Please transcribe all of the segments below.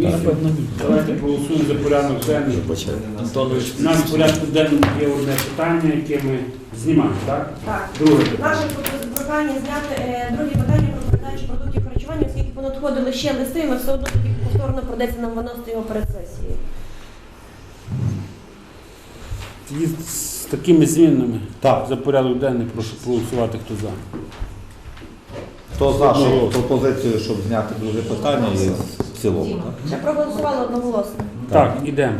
Давайте проголосуємо за порядок денний. Антонович, У нас в порядку денному є одне питання, яке ми знімаємо, так? Так. Друге питання. Наше прохання зняти е, друге питання про передачу продуктів харчування, оскільки понадходили ще листи, ми все одно тоді повторно придеться нам виносити його перед сесією. Тоді з такими змінами Так. за порядок денний прошу проголосувати, хто за. Хто за що пропозицію, щоб зняти друге питання і в цілому? так? Ще проголосували одноголосно. Так, ідемо.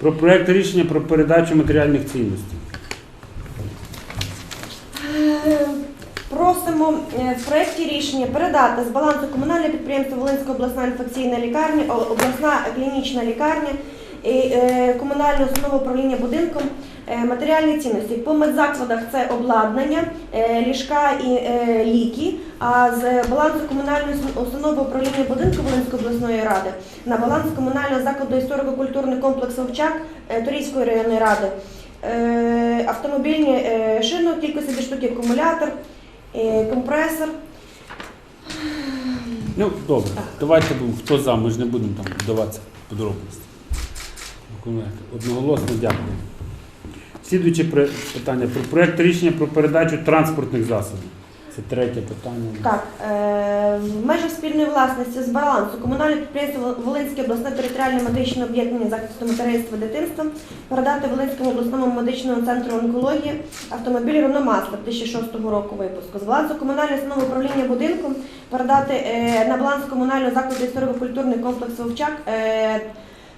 Про проект рішення про передачу матеріальних цінностей. Е, Просимо е, в проєкті рішення передати з балансу комунального підприємства Волинська обласна інфекційна лікарня, о, обласна клінічна лікарня і е, комунальне установи управління будинком матеріальні цінності. По медзакладах це обладнання, е, ліжка і е, ліки. А з балансу комунальної ус- установи управління будинку Волинської обласної ради на баланс комунального закладу історико-культурний комплекс Овчак е, Торійської районної ради. Е, Автомобільні е, шини кількості дві штуки, акумулятор, е, компресор. Ну, добре, давайте будемо, хто за, ми ж не будемо там вдаватися подробності. Одноголосно дякую. Слідуюче питання про проект рішення про передачу транспортних засобів. Це третє питання. Так, е, в межах спільної власності з балансу комунальне підприємство Волинське обласне територіальне медичне об'єднання захисту материнства дитинства передати Волинському обласному медичному центру онкології автомобіль Рено Масло 2006 року випуску. З балансу комунальної установи управління будинком передати е, на баланс комунального закладу історико-культурний комплекс Вовчак е,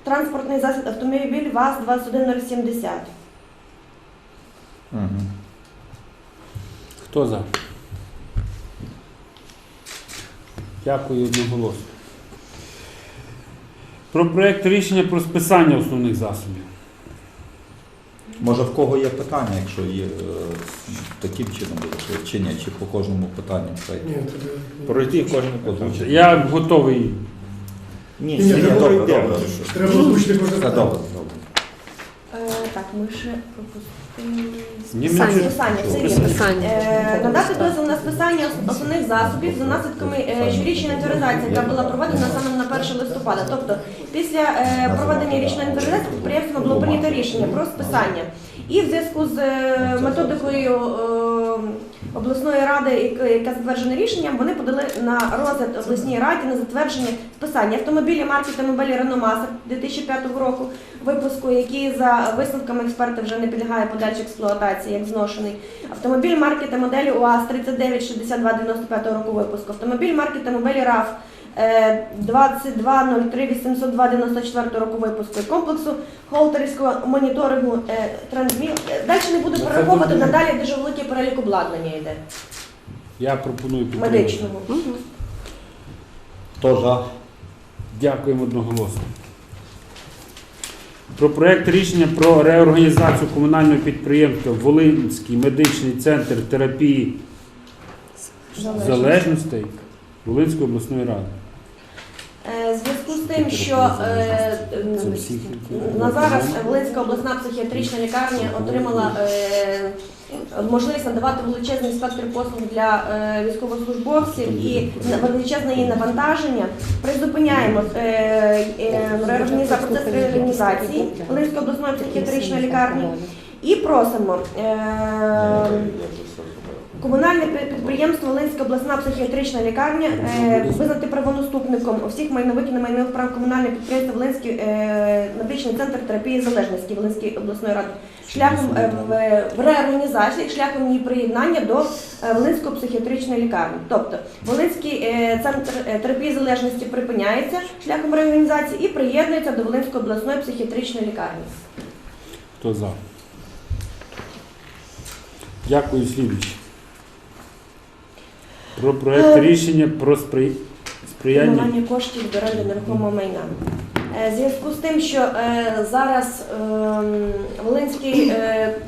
транспортний засіб автомобіль ВАЗ-21070. Мгм. Хто за? Дякую одноголосно. Про проект рішення про списання основних засобів. Може в кого є питання, якщо є е, таким чином буде, чи- чи ні, чи по кожному питанню пройти? пройти кожне питання. Озвучити. Я готовий. Ні, Ні, добре, добре. Треба озвучити кожне питання. добре, ми ще пропустили. Ні, Списання, ми- списання, це є. Списання. Е, Надати дозвіл на списання основних засобів за наслідками е, щорічної інвентаризації, яка була проведена саме на 1 листопада. Тобто після е, проведення річної інвентаризації підприємством було прийнято рішення про списання. І в зв'язку з е, методикою е, обласної ради, яке затверджене рішенням, вони подали на розгляд обласній раді на затвердження списання автомобілі марки та мобілі Реномаса 2005 року випуску, який за висновками експерта вже не підлягає подальшій експлуатації, як зношений. Автомобіль марки та моделі УАЗ 3962 95 року випуску. Автомобіль марки та моделі РАФ е, 2203 802 94 року випуску. Комплексу холтерівського моніторингу е, трансміл. Е, Далі не буду Ну, перераховувати, надалі дуже великий перелік обладнання йде Я пропоную підтримати. медичного. Хто за? Дякуємо одноголосно. Про проект рішення про реорганізацію комунального підприємства Волинський медичний центр терапії залежностей Волинської обласної ради. Е, зв'язку з тим, що е, на зараз Волинська обласна психіатрична лікарня отримала е, можливість надавати величезний спектр послуг для е, військовослужбовців і величезне її навантаження. Призупиняємо е, е, процес реорганізації Волинської обласної психіатричної лікарні і просимо. е, Комунальне підприємство Волинська обласна психіатрична лікарня е, визнати правонаступником всіх майнових і немайнових прав комунальне підприємство Волинський е, медичний центр терапії залежності Волинської обласної ради шляхом е, в, реорганізації, шляхом її приєднання до Волинської психіатричної лікарні. Тобто Волинський центр терапії залежності припиняється шляхом реорганізації і приєднується до Волинської обласної психіатричної лікарні. Хто за? Дякую, слідуючи. Про проект рішення про спри- сприяння. Спрямування коштів до оренди нерухомого майна. Е, зв'язку з тим, що е, зараз ем, Волинське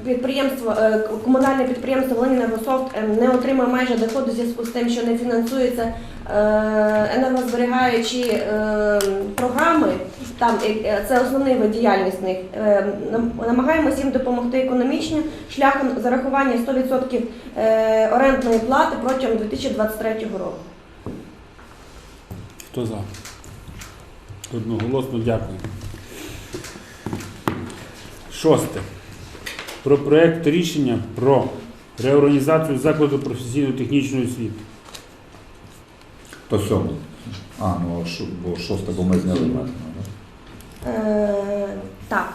підприємство, е, комунальне підприємство Волинінергософт е, не отримує майже доходу в зв'язку з тим, що не фінансуються енергозберігаючі е, програми. Там це основний вид діяльності них. Намагаємося їм допомогти економічно шляхом зарахування 100% е, орендної плати протягом 2023 року. Хто за? Одноголосно дякую. Шосте. Про проект рішення про реорганізацію закладу професійно-технічної освіти. То сьоме. А, ну бо шосте, бо ми зняли мене. Е, Так.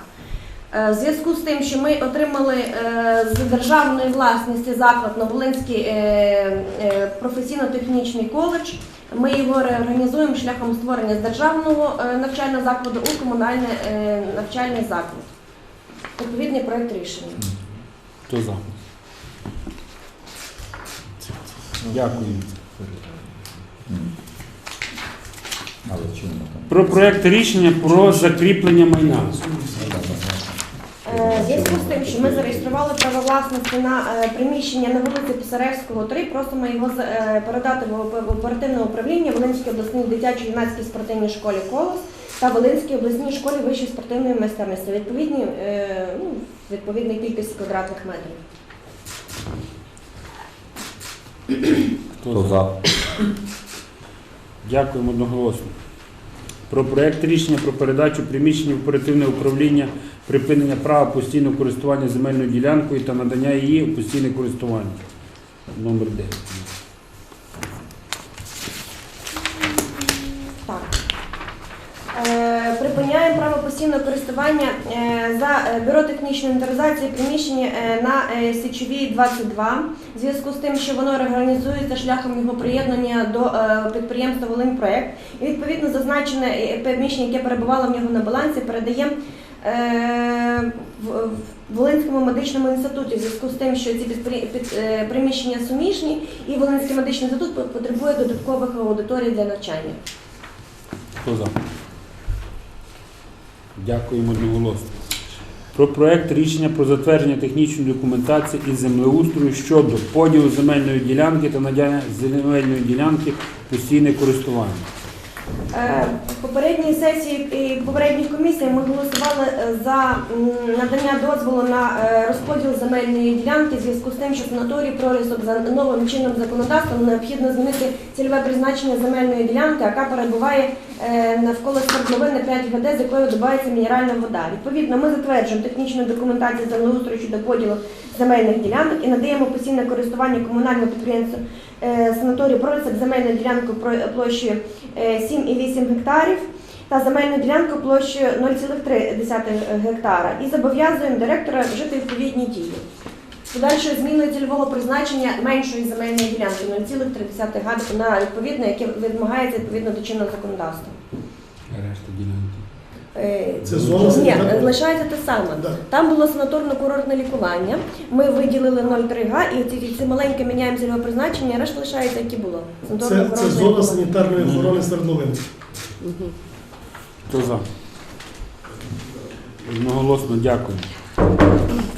Е, В зв'язку з тим, що ми отримали е, з державної власності заклад Новолинський е, професійно-технічний коледж, ми його реорганізуємо шляхом створення з державного е, навчального закладу у комунальний е, навчальний заклад. Відповідний проект рішення. Хто за? Дякую. Але чому там? Про проект рішення про закріплення майна. Е, зв'язку з тим, що ми зареєстрували право власності на е, приміщення на вулиці Писаревського, 3, просимо його е, передати в оперативне управління Волинській обласній дитячо-юнацькій спортивній школі «Колос» та Волинській обласній школі вищої спортивної майстерності. Відповідні, ну, відповідна кількість квадратних метрів. Хто за? Дякуємо одноголосно. Про проект рішення про передачу приміщення в оперативне управління припинення права постійного користування земельною ділянкою та надання її у постійне користування. Номер 9. Так. Е, Припиняємо право постійного користування е, за е, бюро технічної інвентаризації приміщення е, на Січовій 22 в зв'язку з тим, що воно реорганізується шляхом його приєднання до підприємства Волиньпроект. І відповідно зазначене приміщення, яке перебувало в нього на балансі, передаємо е, в- Волинському медичному інституті в зв'язку з тим, що ці приміщення суміжні, і Волинський медичний інститут потребує додаткових аудиторій для навчання. Хто за? Дякуємо одноголосно. Про проект рішення про затвердження технічної документації і землеустрою щодо поділу земельної ділянки та надання земельної ділянки постійне користування. Е, попередній сесії і попередніх комісіях ми голосували е, за надання дозволу на е, розподіл земельної ділянки в зв'язку з тим, що санаторій прорисок за новим чинним законодавством необхідно змінити цільове призначення земельної ділянки, яка перебуває навколо свердловини 5 ГД, з якої видобувається мінеральна вода. Відповідно, ми затверджуємо технічну документацію землеустрою щодо поділу земельних ділянок і надаємо постійне користування комунальному підприємству е, санаторій прорисок земельну ділянку про- площею е, 7,8 гектарів та земельну ділянку площею 0,3 гектара і зобов'язуємо директора вжити відповідні дії. Подальшою зміною цільового призначення меншої земельної ділянки 0,3 га на відповідне, яке вимагається відповідно до чинного законодавства. Е, Це зона Ні, санітарна? лишається те саме. Да. Там було санаторно-курортне лікування. Ми виділили 0,3 га і ці, ці маленькі міняємо цільове призначення, а решта лишається, які було. Це, це зона санітарної охорони свердловин. Хто за? Одноголосно дякую.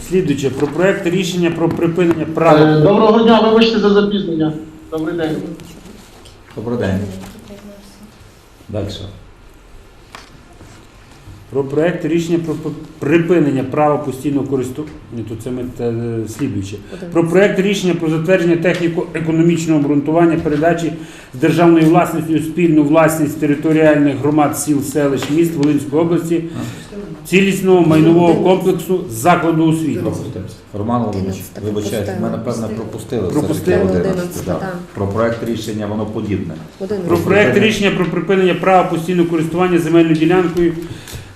Слідуюче про проект рішення про припинення Е, права. Доброго дня, вибачте за запізнення. Добрий день. Добрий день. Далі. Про проект рішення про припинення права постійного користування. То це ми те, слідуюче. Про проект рішення про затвердження техніко-економічного обґрунтування передачі з державної власності у спільну власність територіальних громад сіл, селищ, міст Волинської області цілісного майнового комплексу закладу освіти. Роман Володимирович, Одинадцяте вибачайте, ми напевно пропустили. пропустили. Пропустили. все-таки Одинадцяте, одинадцяте, да. Про проект рішення воно подібне. Один Про проект рішення про припинення права постійного користування земельною ділянкою,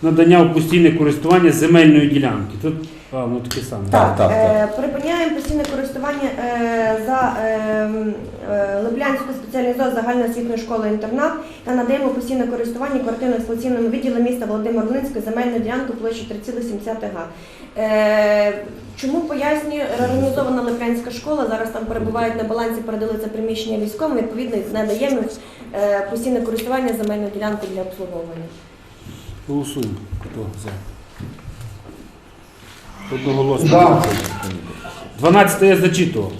надання у постійне користування земельної ділянки. Тут а, воно таке саме. Так, так, Е, Припиняємо постійне користування е, за е, м, е, Леблянською спеціалізованою загальноосвітньою школою інтернат та надаємо постійне користування квартирно-експлуатаційному відділу міста Володимир Волинської земельну ділянку площі 3,7 га. Е, Чому пояснюю, реорганізована Леблянська школа, зараз там перебувають на балансі, передали це приміщення військовим, відповідно надаємо е, постійне користування земельну ділянку для обслуговування. Голосуємо. Хто за? Одноголосно. За. 12 я зачитував.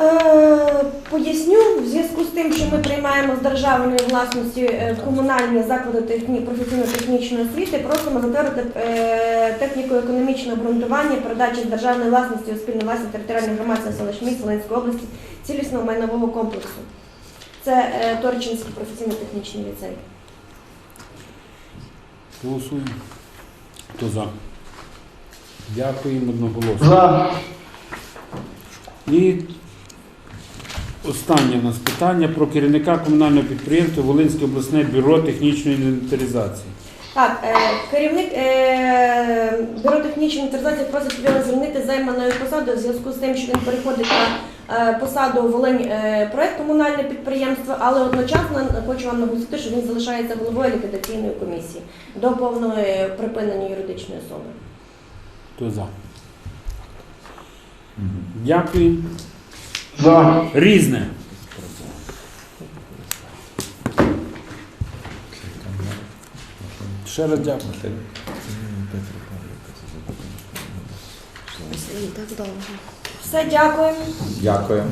Е, Поясню, в зв'язку з тим, що ми приймаємо з державної власності е, комунальні заклади техні... професійно-технічної освіти, просимо затвердити е, техніко-економічне обґрунтування передачі з державної власності у спільну власність територіальних громад та селищ міст Волинської області цілісного майнового комплексу. Це е, Торчинський професійно-технічний ліцей. Голосуємо. Хто за? Дякуємо одноголосно. За. І останнє у нас питання про керівника комунального підприємства Волинське обласне бюро технічної інвентаризації. Так, е, керівник е, бюро технічної інвентаризації просить його звільнити займаною посадою в зв'язку з тим, що він переходить на посаду Волинь е, проект комунальне підприємство, але одночасно хочу вам наголосити, що він залишається головою ліквідаційної комісії до повного е, припинення юридичної особи. Хто за? Дякую. За. Різне. Ще раз дякую. Все, дякую. Дякую.